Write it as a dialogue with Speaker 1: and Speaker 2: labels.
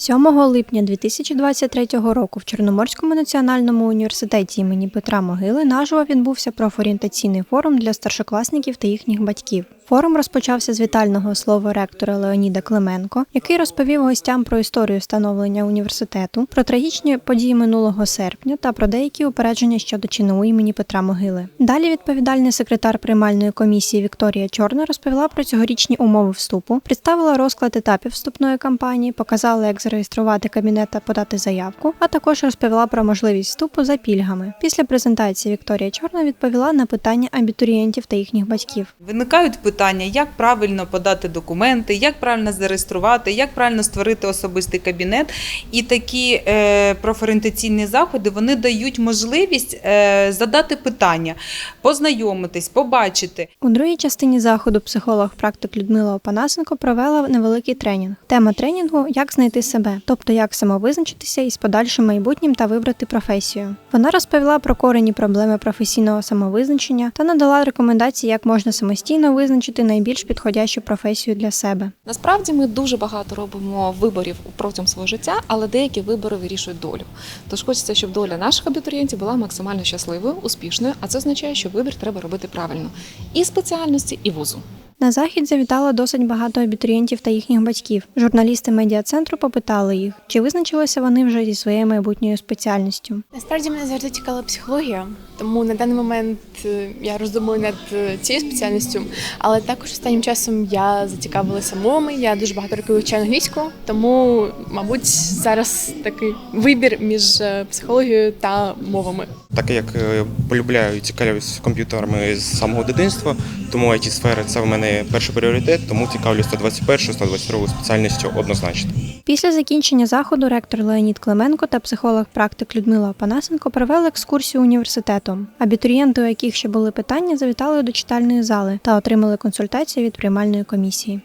Speaker 1: 7 липня 2023 року в Чорноморському національному університеті імені Петра Могили наживо відбувся профорієнтаційний форум для старшокласників та їхніх батьків. Форум розпочався з вітального слова ректора Леоніда Клименко, який розповів гостям про історію становлення університету, про трагічні події минулого серпня та про деякі упередження щодо ЧНУ імені Петра Могили. Далі відповідальний секретар приймальної комісії Вікторія Чорна розповіла про цьогорічні умови вступу, представила розклад етапів вступної кампанії, показала, як зареєструвати кабінет та подати заявку, а також розповіла про можливість вступу за пільгами. Після презентації Вікторія Чорна відповіла на питання абітурієнтів та їхніх батьків.
Speaker 2: Виникають питання, як правильно подати документи, як правильно зареєструвати, як правильно створити особистий кабінет. І такі е, профорієнтаційні заходи вони дають можливість е, задати питання, познайомитись, побачити.
Speaker 1: У другій частині заходу психолог-практик Людмила Опанасенко провела невеликий тренінг. Тема тренінгу як знайти себе, тобто як самовизначитися із подальшим майбутнім та вибрати професію. Вона розповіла про корені проблеми професійного самовизначення та надала рекомендації, як можна самостійно визначити найбільш підходящу професію для себе.
Speaker 3: Насправді ми дуже багато робимо виборів протягом свого життя, але деякі вибори вирішують долю. Тож хочеться, щоб доля наших абітурієнтів була максимально щасливою, успішною, а це означає, що вибір треба робити правильно і спеціальності, і вузу.
Speaker 1: На захід завітало досить багато абітурієнтів та їхніх батьків. Журналісти медіа-центру попитали їх, чи визначилися вони вже зі своєю майбутньою спеціальністю.
Speaker 4: Насправді мене завжди цікавила психологія, тому на даний момент е, я роздумую над е, цією спеціальністю, але також останнім часом я зацікавилася мовами. Я дуже багато років вивчаю англійську, тому, мабуть, зараз такий вибір між е, психологією та мовами.
Speaker 5: Так як е, полюбляю і цікавлюсь комп'ютерами з самого дитинства, тому it сфера це в мене перший пріоритет, тому цікавлюсь 121 122 спеціальністю однозначно.
Speaker 1: Після закінчення заходу ректор Леонід Клименко та психолог-практик Людмила Опанасенко провели екскурсію університетом. Абітурієнти, у яких ще були питання, завітали до читальної зали та отримали консультацію від приймальної комісії.